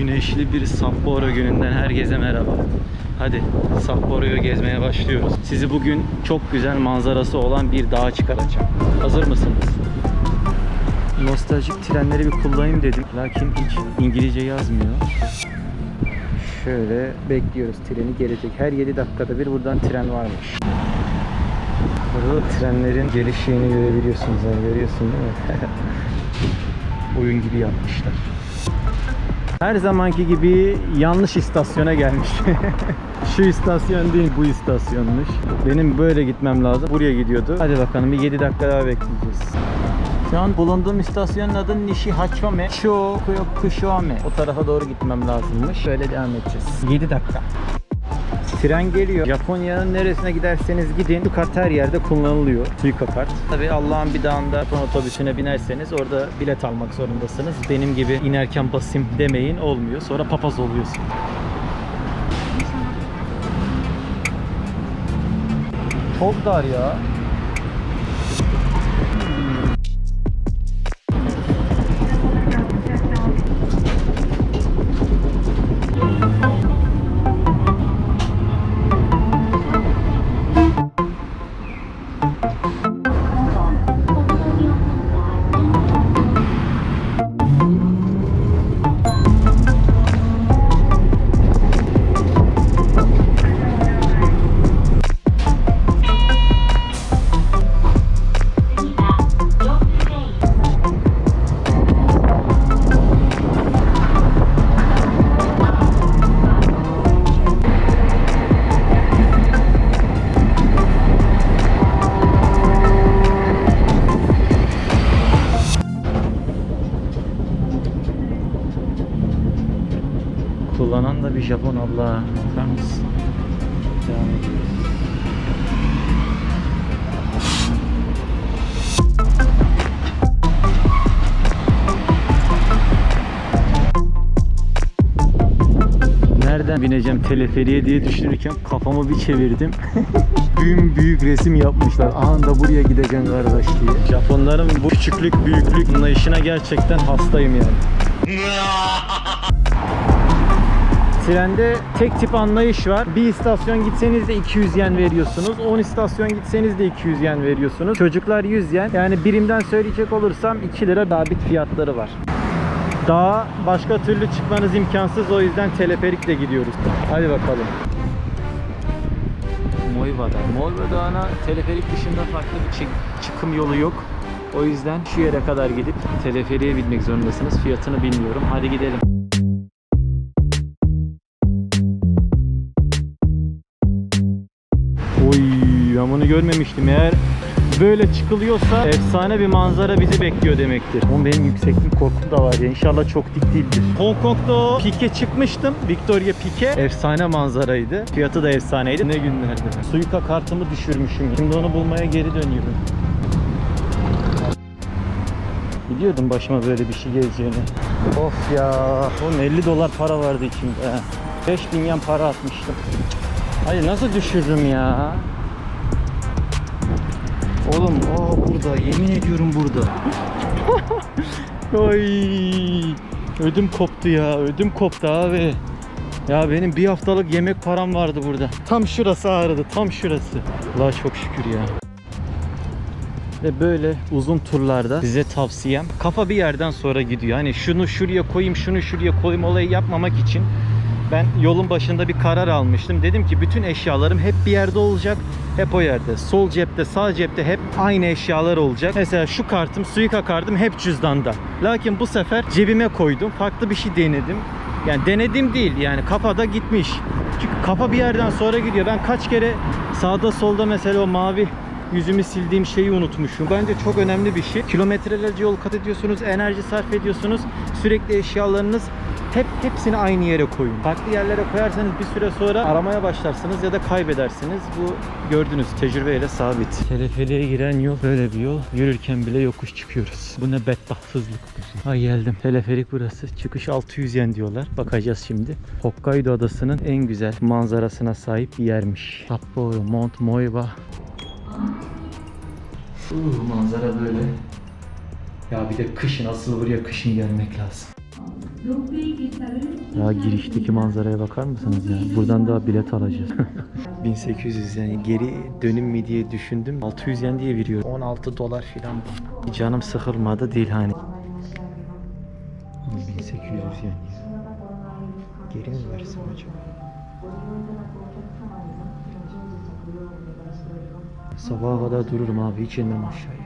Güneşli bir Sapporo gününden herkese merhaba. Hadi Sapporo'yu gezmeye başlıyoruz. Sizi bugün çok güzel manzarası olan bir dağa çıkaracağım. Hazır mısınız? Nostaljik trenleri bir kullanayım dedim. Lakin hiç İngilizce yazmıyor. Şöyle bekliyoruz treni gelecek. Her 7 dakikada bir buradan tren varmış. Burada trenlerin gelişini görebiliyorsunuz. Yani görüyorsun değil mi? Oyun gibi yapmışlar. Her zamanki gibi yanlış istasyona gelmiş. Şu istasyon değil bu istasyonmuş. Benim böyle gitmem lazım. Buraya gidiyordu. Hadi bakalım bir 7 dakika daha bekleyeceğiz. Şu an bulunduğum istasyonun adı Nishihachome Shokuyokushome. O tarafa doğru gitmem lazımmış. Böyle devam edeceğiz. 7 dakika. Tren geliyor. Japonya'nın neresine giderseniz gidin. Bu kart her yerde kullanılıyor. Suica kart. Tabii Allah'ın bir dağında Japon otobüsüne binerseniz orada bilet almak zorundasınız. Benim gibi inerken basayım demeyin olmuyor. Sonra papaz oluyorsun. Çok dar ya. Abla. Bakar? Devam ediyoruz. Nereden bineceğim teleferiye diye düşünürken kafamı bir çevirdim. Büyük büyük resim yapmışlar. Anında buraya gideceksin kardeş diye. Japonların bu küçüklük büyüklük anlayışına gerçekten hastayım yani. Trende tek tip anlayış var. Bir istasyon gitseniz de 200 yen veriyorsunuz. 10 istasyon gitseniz de 200 yen veriyorsunuz. Çocuklar 100 yen. Yani birimden söyleyecek olursam 2 lira sabit fiyatları var. Daha başka türlü çıkmanız imkansız. O yüzden teleferikle gidiyoruz. Hadi bakalım. Moiva Dağı. Dağı'na teleferik dışında farklı bir çık- çıkım yolu yok. O yüzden şu yere kadar gidip teleferiğe binmek zorundasınız. Fiyatını bilmiyorum. Hadi gidelim. Görmemiştim. Eğer böyle çıkılıyorsa efsane bir manzara bizi bekliyor demektir. Oğlum benim yükseklik korkum da var ya. İnşallah çok dik değildir. Hong Kong'da o pike çıkmıştım. Victoria Pike. Efsane manzaraydı. Fiyatı da efsaneydi. Ne günlerdi. Suica kartımı düşürmüşüm. Şimdi onu bulmaya geri dönüyorum. Biliyordum başıma böyle bir şey geleceğini. Of ya. Oğlum 50 dolar para vardı içimde. ha. 5000 yen para atmıştım. Hayır nasıl düşürürüm ya? Oğlum aa burada yemin ediyorum burada. Ay ödüm koptu ya ödüm koptu abi. Ya benim bir haftalık yemek param vardı burada. Tam şurası ağrıdı tam şurası. Allah çok şükür ya. Ve böyle uzun turlarda size tavsiyem kafa bir yerden sonra gidiyor. Hani şunu şuraya koyayım, şunu şuraya koyayım olayı yapmamak için ben yolun başında bir karar almıştım. Dedim ki bütün eşyalarım hep bir yerde olacak. Hep o yerde. Sol cepte, sağ cepte hep aynı eşyalar olacak. Mesela şu kartım, Suica kartım hep cüzdanda. Lakin bu sefer cebime koydum. Farklı bir şey denedim. Yani denedim değil yani kafada gitmiş. Çünkü kafa bir yerden sonra gidiyor. Ben kaç kere sağda solda mesela o mavi yüzümü sildiğim şeyi unutmuşum. Bence çok önemli bir şey. Kilometrelerce yol kat ediyorsunuz, enerji sarf ediyorsunuz. Sürekli eşyalarınız hep hepsini aynı yere koyun. Farklı yerlere koyarsanız bir süre sonra aramaya başlarsınız ya da kaybedersiniz. Bu gördünüz tecrübeyle sabit. Teleferiğe giren yol böyle bir yol. Yürürken bile yokuş çıkıyoruz. Bu ne bedbahtsızlık. Ay geldim. Teleferik burası. Çıkış 600 yen diyorlar. Bakacağız şimdi. Hokkaido adasının en güzel manzarasına sahip bir yermiş. Sapporo, Mount Moiba. Uh, manzara böyle. Ya bir de kışın asıl buraya kışın gelmek lazım. Ya girişteki manzaraya bakar mısınız ya? Buradan daha bilet alacağız. 1800 yani geri dönüm mi diye düşündüm. 600 yen diye veriyor. 16 dolar filan. Canım sıkılmadı değil hani. 1800 yen. Geri mi versem acaba? Sabaha kadar dururum abi hiç inmem aşağıya.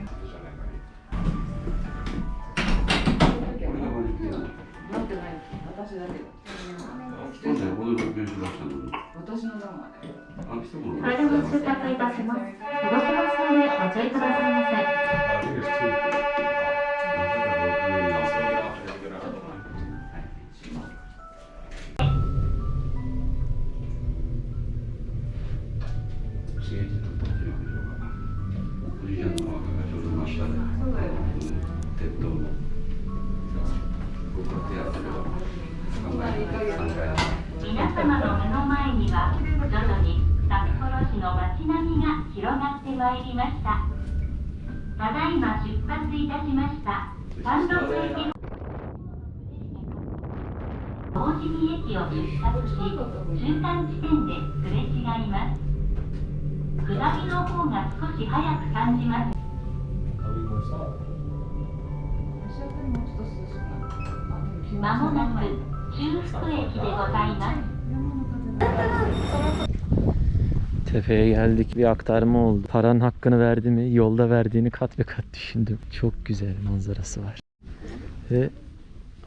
街並みが広がってまいりました。ただいま出発いたしました。三六駅大路に駅を出発し、中間地点ですれ違います。下りの方が少し早く感じます。まもなく中福駅でございます。Tepeye geldik bir aktarma oldu. Paranın hakkını verdi mi yolda verdiğini kat ve kat düşündüm. Çok güzel manzarası var. Ve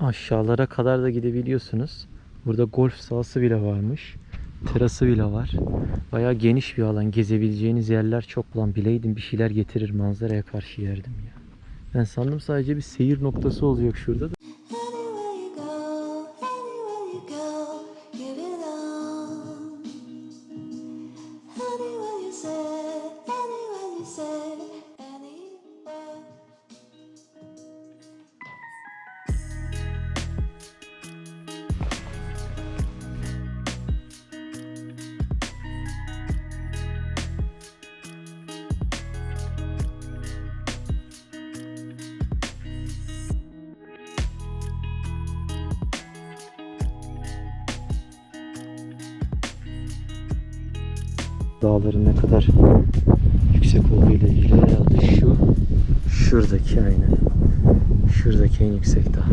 aşağılara kadar da gidebiliyorsunuz. Burada golf sahası bile varmış. Terası bile var. Bayağı geniş bir alan. Gezebileceğiniz yerler çok. Ulan bileydim bir şeyler getirir manzaraya karşı yerdim ya. Ben sandım sadece bir seyir noktası olacak şurada da. Dağların ne kadar yüksek olduğu ile ilgili herhalde şu şuradaki aynen. Şuradaki en yüksek dağ.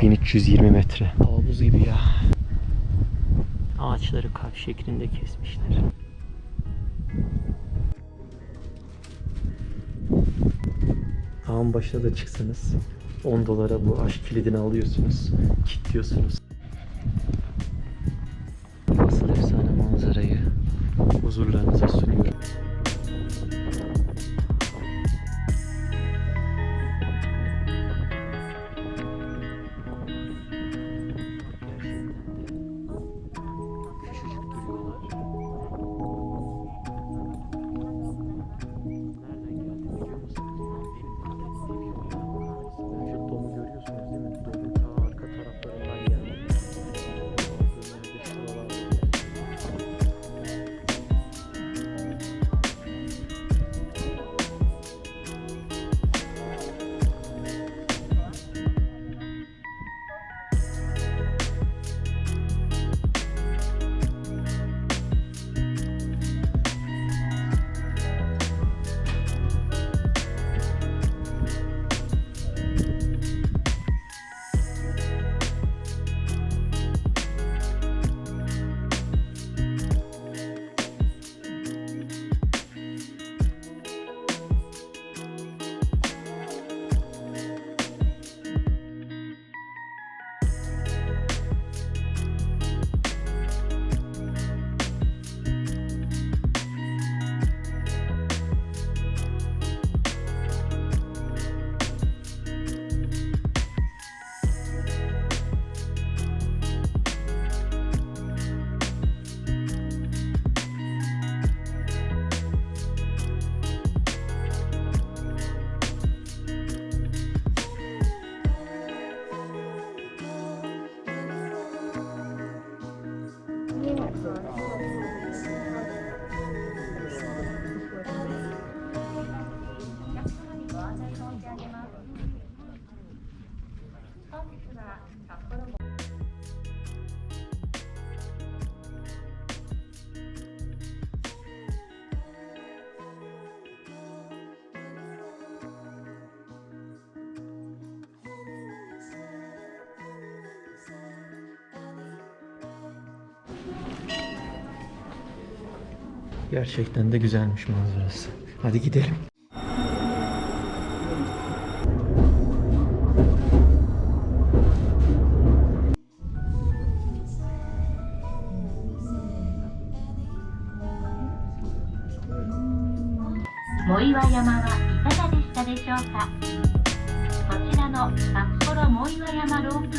1320 metre. Havuz gibi ya. Ağaçları kalp şeklinde kesmişler. Dağın başına da çıksanız 10 dolara bu aşk kilidini alıyorsunuz kilitliyorsunuz Gerçekten de güzelmiş manzarası. Hadi gidelim. 札幌藻岩山ロープ